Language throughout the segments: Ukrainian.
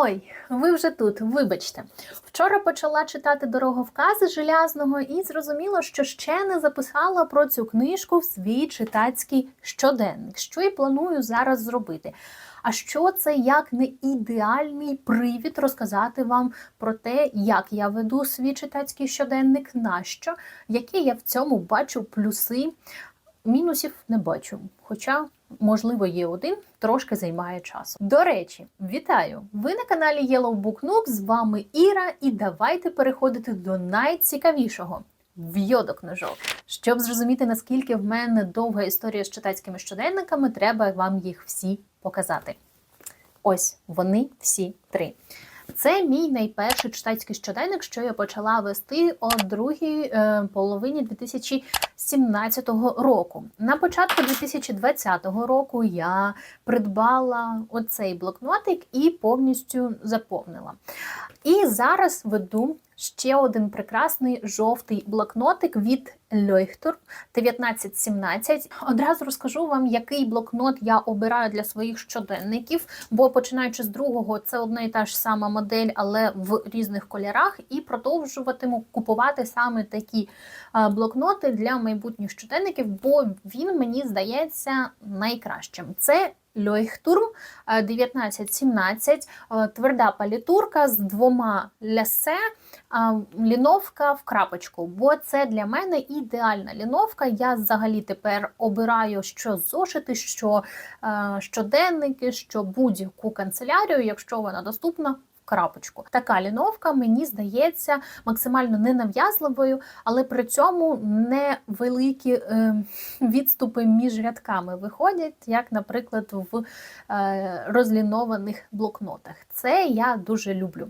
Ой, ви вже тут, вибачте. Вчора почала читати дороговкази желязного і зрозуміла, що ще не записала про цю книжку в свій читацький щоденник, що і планую зараз зробити. А що це як не ідеальний привід розказати вам про те, як я веду свій читацький щоденник, нащо, які я в цьому бачу плюси, мінусів не бачу. Хоча, можливо, є один, трошки займає часу. До речі, вітаю! Ви на каналі Yellow Book Noob, з вами Іра, і давайте переходити до найцікавішого. Книжок. Щоб зрозуміти, наскільки в мене довга історія з читацькими щоденниками, треба вам їх всі показати. Ось вони всі три. Це мій найперший читацький щоденник, що я почала вести о другій е, половині 2017 року. На початку 2020 року я придбала оцей блокнотик і повністю заповнила. І зараз веду ще один прекрасний жовтий блокнотик від Leuchter 1917. Одразу розкажу вам, який блокнот я обираю для своїх щоденників, бо починаючи з другого, це одна і та ж сама модель, але в різних кольорах, і продовжуватиму купувати саме такі блокноти для майбутніх щоденників, бо він мені здається найкращим. Це Льойхтурм 1917, е, тверда палітурка з двома лясе, ліновка в крапочку, бо це для мене ідеальна ліновка. Я взагалі тепер обираю, що зошити, що е, щоденники, що будь-яку канцелярію, якщо вона доступна. Крапочку. Така ліновка, мені здається, максимально ненав'язливою, але при цьому невеликі е, відступи між рядками виходять, як, наприклад, в е, розлінованих блокнотах. Це я дуже люблю.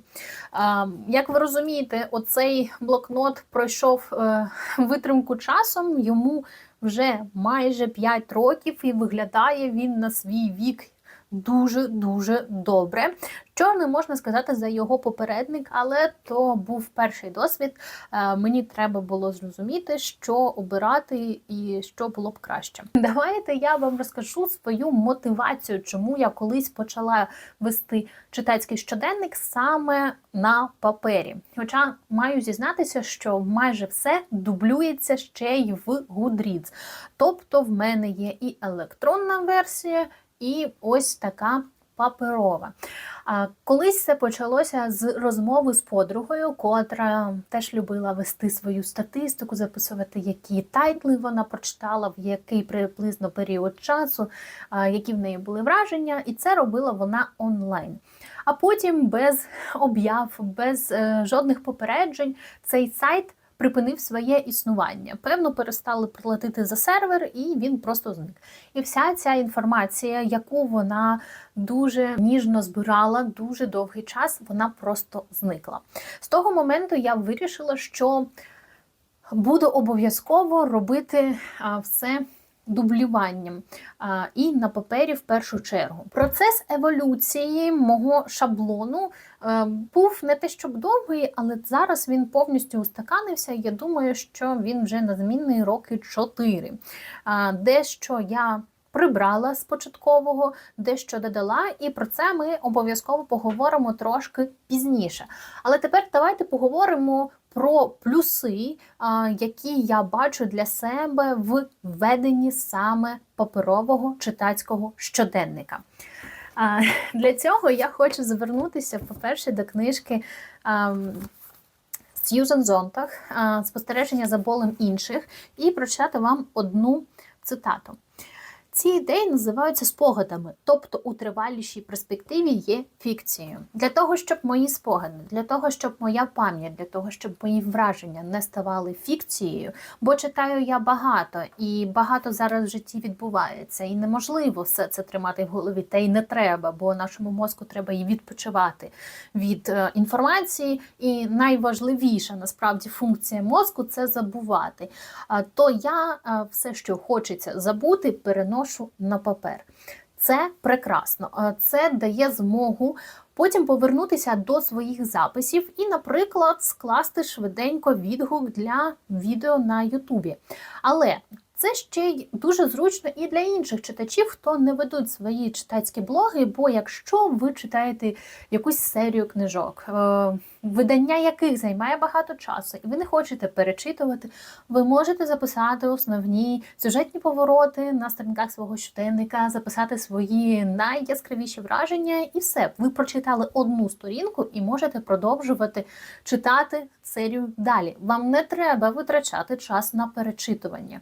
Е, як ви розумієте, оцей блокнот пройшов е, витримку часом, йому вже майже 5 років, і виглядає він на свій вік дуже-дуже добре. Що не можна сказати за його попередник, але то був перший досвід. Е, Мені треба було зрозуміти, що обирати і що було б краще. Давайте я вам розкажу свою мотивацію, чому я колись почала вести читацький щоденник саме на папері. Хоча маю зізнатися, що майже все дублюється ще й в Goodreads. Тобто в мене є і електронна версія. І ось така паперова. Колись це почалося з розмови з подругою, котра теж любила вести свою статистику, записувати, які тайтли вона прочитала, в який приблизно період часу, які в неї були враження, і це робила вона онлайн. А потім без об'яв, без е, жодних попереджень цей сайт припинив своє існування. Певно, перестали платити за сервер, і він просто зник. І вся ця інформація, яку вона дуже ніжно збирала дуже довгий час, вона просто зникла. З того моменту я вирішила, що буду обов'язково робити все дублюванням а, і на папері в першу чергу. Процес еволюції мого шаблону а, був не те, щоб довгий, але зараз він повністю устаканився. Я думаю, що він вже на змінний роки 4. А, дещо я прибрала з початкового, дещо додала, і про це ми обов'язково поговоримо трошки пізніше. Але тепер давайте поговоримо про плюси, які я бачу для себе в введенні саме паперового читацького щоденника. Для цього я хочу звернутися, по-перше, до книжки Сьюзен Зонтах Спостереження за болем інших, і прочитати вам одну цитату. Ці ідеї називаються спогадами, тобто у тривалішій перспективі є фікцією. Для того, щоб мої спогади, для того, щоб моя пам'ять, для того, щоб мої враження не ставали фікцією, бо читаю я багато, і багато зараз в житті відбувається, і неможливо все це тримати в голові, та й не треба, бо нашому мозку треба і відпочивати від е, інформації. І найважливіша насправді функція мозку це забувати. То я е, все, що хочеться забути, переношу переношу на папер. Це прекрасно. Це дає змогу потім повернутися до своїх записів і, наприклад, скласти швиденько відгук для відео на Ютубі. Але Це ще й дуже зручно і для інших читачів, хто не ведуть свої читацькі блоги. Бо якщо ви читаєте якусь серію книжок, е, видання яких займає багато часу, і ви не хочете перечитувати, ви можете записати основні сюжетні повороти на сторінках свого щоденника, записати свої найяскравіші враження, і все. Ви прочитали одну сторінку і можете продовжувати читати серію далі. Вам не треба витрачати час на перечитування.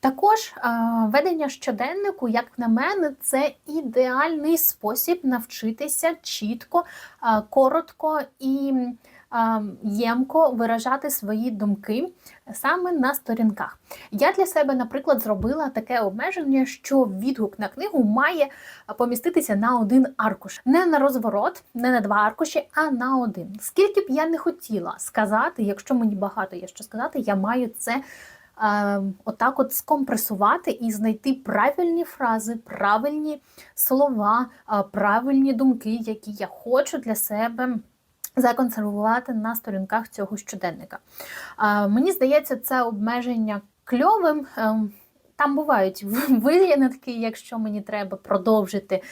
Також е, ведення щоденнику, як на мене, це ідеальний спосіб навчитися чітко, е, коротко і е, ємко виражати свої думки саме на сторінках. Я для себе, наприклад, зробила таке обмеження, що відгук на книгу має поміститися на один аркуш, не на розворот, не на два аркуші, а на один. Скільки б я не хотіла сказати, якщо мені багато є що сказати, я маю це отак от скомпресувати і знайти правильні фрази, правильні слова, е, правильні думки, які я хочу для себе. Законсервувати на сторінках цього щоденника. Е, мені здається, це обмеження кльовим. Там бувають винятки, якщо мені треба продовжити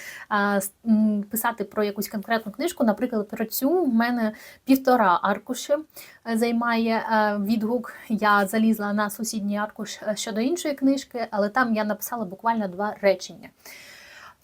писати про якусь конкретну книжку. Наприклад, про цю в мене півтора аркуші е, займає е, відгук. Я залізла на сусідній аркуш е, щодо іншої книжки, але там я написала буквально два речення.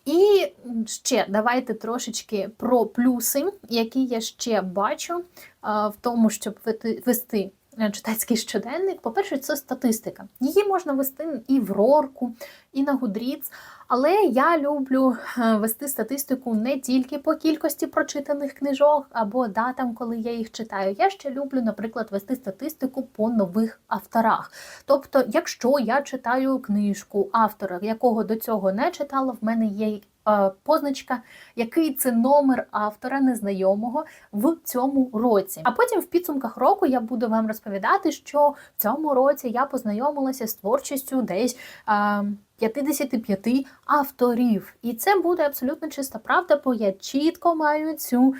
І ще давайте трошечки про плюси, які я ще бачу в тому, щоб вести- читацький щоденник. По-перше, це статистика. Її можна вести і в Рорку, і на Goodreads, але я люблю е, вести статистику не тільки по кількості прочитаних книжок або датам, коли я їх читаю. Я ще люблю, наприклад, вести статистику по нових авторах. Тобто, якщо я читаю книжку автора, якого до цього не читала, в мене є е, позначка, який це номер автора незнайомого в цьому році. А потім в підсумках року я буду вам розповідати, що в цьому році я познайомилася з творчістю десь. е, 55 авторів. І це буде абсолютно чиста правда, бо я чітко маю цю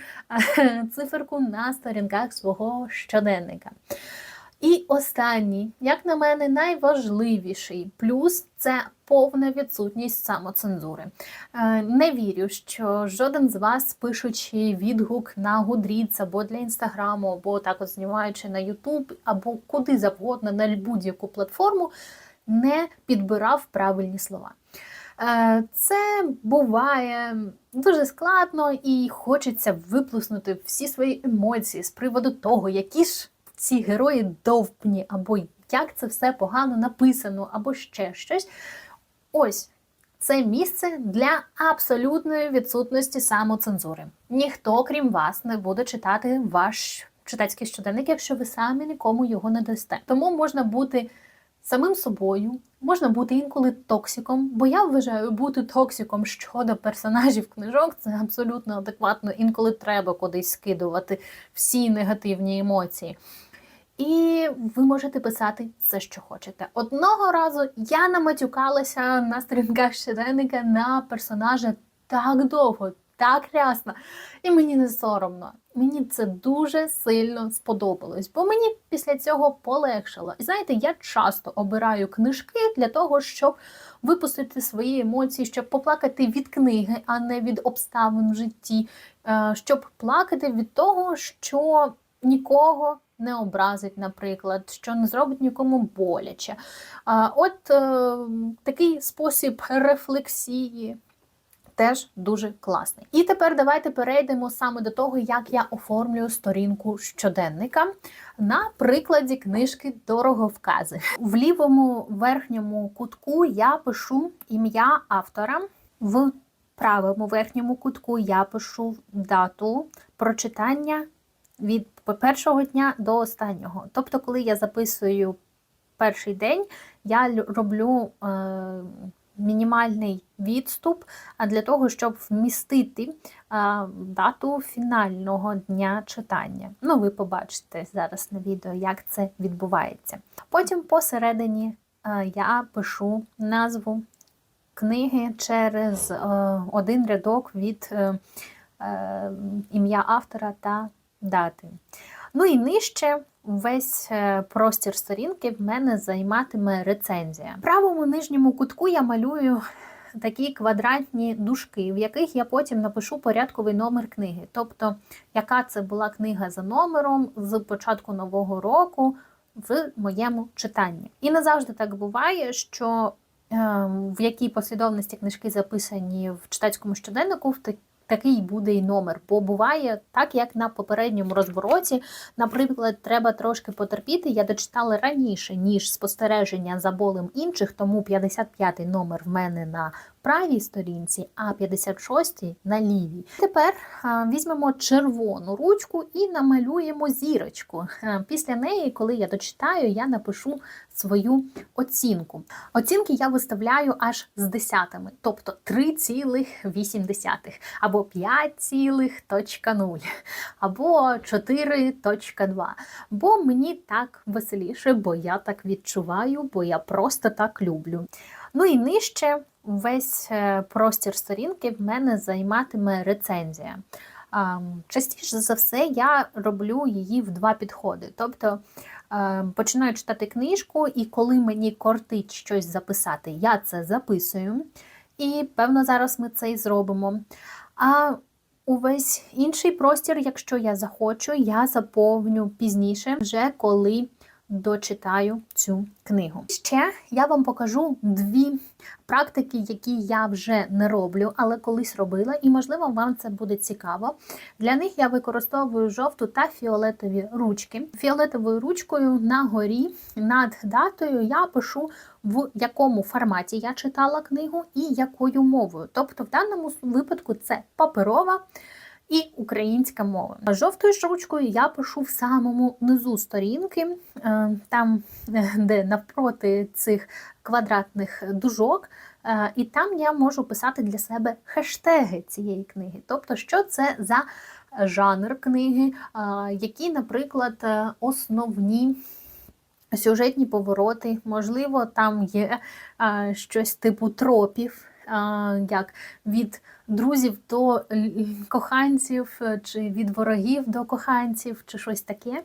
е, циферку на сторінках свого щоденника. І останній, як на мене, найважливіший плюс це повна відсутність самоцензури. Е, Не вірю, що жоден з вас, пишучи відгук на Goodreads або для інстаграму, або так от знімаючи на YouTube, або куди завгодно на будь-яку платформу, не підбирав правильні слова. Е, Це буває дуже складно і хочеться виплеснути всі свої емоції з приводу того, які ж ці герої довбні, або як це все погано написано, або ще щось. Ось це місце для абсолютної відсутності самоцензури. Ніхто, крім вас, не буде читати ваш читацький щоденник, якщо ви самі нікому його не дасте. Тому можна бути самим собою, можна бути інколи токсиком, бо я вважаю, бути токсиком щодо персонажів книжок це абсолютно адекватно. Інколи треба кудись скидувати всі негативні емоції. І ви можете писати все, що хочете. Одного разу я наматюкалася на сторінках щоденника на персонажа так довго, так рясно, і мені не соромно. Мені це дуже сильно сподобалось, бо мені після цього полегшало. І знаєте, я часто обираю книжки для того, щоб випустити свої емоції, щоб поплакати від книги, а не від обставин в житті, е, щоб плакати від того, що нікого не образить, наприклад, що не зробить нікому боляче. От е, такий спосіб рефлексії. Теж дуже класний. І тепер давайте перейдемо саме до того, як я оформлюю сторінку щоденника на прикладі книжки Дороговкази. В лівому верхньому кутку я пишу ім'я автора, в правому верхньому кутку я пишу дату прочитання від першого дня до останнього. Тобто, коли я записую перший день, я роблю е, мінімальний відступ для того, щоб вмістити дату фінального дня читання. Ну, ви побачите зараз на відео, як це відбувається. Потім посередині я пишу назву книги через е, один рядок від е, е, ім'я автора та дати. Ну і нижче весь е, простір сторінки в мене займатиме рецензія. В правому нижньому кутку я малюю такі квадратні дужки, в яких я потім напишу порядковий номер книги. Тобто, яка це була книга за номером з початку нового року в моєму читанні. І не завжди так буває, що ем, в якій послідовності книжки записані в читацькому щоденнику, в так- такий буде і номер. Бо буває так, як на попередньому розбороті. Наприклад, треба трошки потерпіти. Я дочитала раніше, ніж спостереження за болем інших, тому 55-й номер в мене на правій сторінці, а 56-й на лівій. Тепер візьмемо червону ручку і намалюємо зірочку. Е, Після неї, коли я дочитаю, я напишу свою оцінку. Оцінки я виставляю аж з десятими, тобто 3,8 або 5,0, або 4,2. Бо мені так веселіше, бо я так відчуваю, бо я просто так люблю. Ну і нижче весь е, простір сторінки в мене займатиме рецензія. Частіше за все я роблю її в два підходи. Тобто е, починаю читати книжку, і коли мені кортить щось записати, я це записую. І певно, зараз ми це і зробимо. А увесь інший простір, якщо я захочу, я заповню пізніше, вже коли дочитаю цю книгу. Ще я вам покажу дві практики, які я вже не роблю, але колись робила, і можливо вам це буде цікаво. Для них я використовую жовту та фіолетові ручки. Фіолетовою ручкою на горі над датою я пишу в якому форматі я читала книгу і якою мовою. Тобто, в даному випадку це паперова. І українська мова. Жовтою ж я пишу в самому низу сторінки, е, там, е, де навпроти цих квадратних дужок, е, і там я можу писати для себе хештеги цієї книги. Тобто, що це за жанр книги, які, наприклад, е, основні. Сюжетні повороти, можливо, там є щось типу тропів, як від друзів до коханців, е, чи від ворогів до коханців, чи щось таке.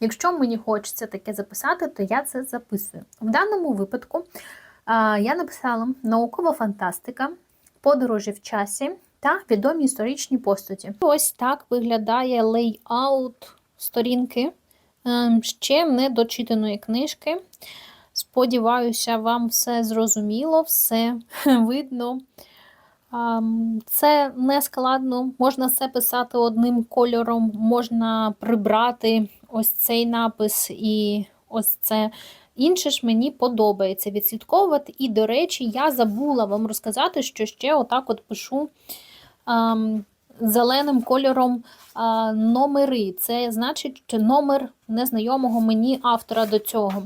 Якщо мені хочеться таке записати, то я це записую. В даному випадку я написала наукова фантастика, подорожі в часі та відомі історичні постаті. Ось так виглядає лейаут сторінки ем, ще недочитаної книжки. Сподіваюся, вам все зрозуміло, все видно. Це не складно, можна все писати одним кольором, можна прибрати ось цей напис і ось це. Інше ж мені подобається відслідковувати. І, до речі, я забула вам розказати, що ще отак от пишу зеленим кольором номери. Це значить, що номер незнайомого мені автора до цього.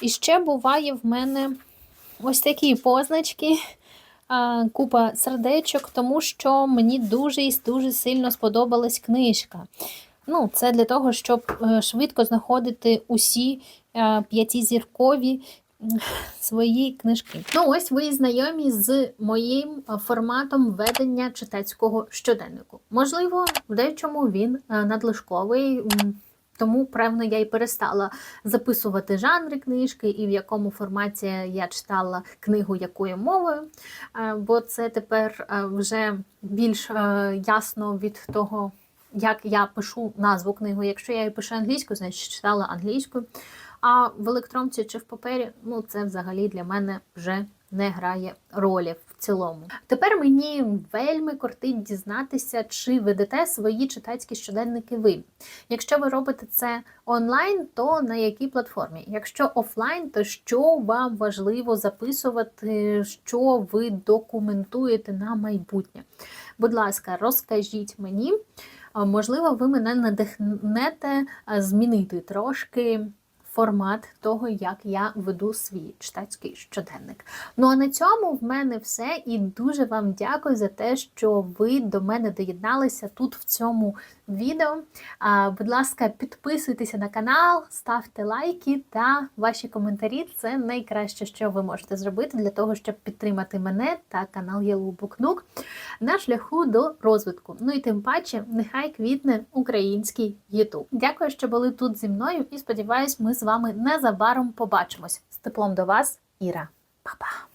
І ще буває в мене ось такі позначки, купа сердечок, тому що мені дуже і дуже сильно сподобалась книжка. Ну, Це для того, щоб е, швидко знаходити усі е, п'ятизіркові свої книжки. Ну, ось ви знайомі з моїм форматом ведення читацького щоденнику. Можливо, в дечому він е, надлишковий. Тому, певно, я і перестала записувати жанри книжки і в якому форматі я читала книгу якою мовою, е, бо це тепер е, вже більш е, ясно від того, як я пишу назву книги. Якщо я її пишу англійською, значить читала англійською. А в електронці чи в папері, ну це взагалі для мене вже не грає ролі цілому. Тепер мені вельми кортить дізнатися, чи ведете свої читацькі щоденники ви. Якщо ви робите це онлайн, то на якій платформі? Якщо офлайн, то що вам важливо записувати, що ви документуєте на майбутнє? Будь ласка, розкажіть мені. Можливо, ви мене надихнете змінити трошки формат того, як я веду свій читацький щоденник. Ну а на цьому в мене все. І дуже вам дякую за те, що ви до мене доєдналися тут в цьому відео. Будь ласка, підписуйтеся на канал, ставте лайки та ваші коментарі. Це найкраще, що ви можете зробити для того, щоб підтримати мене та канал Єлубукнук на шляху до розвитку. Ну і тим паче, нехай квітне український Ютуб. Дякую, що були тут зі мною, і сподіваюсь, ми з вами незабаром побачимось. З теплом до вас, Іра. Па-па!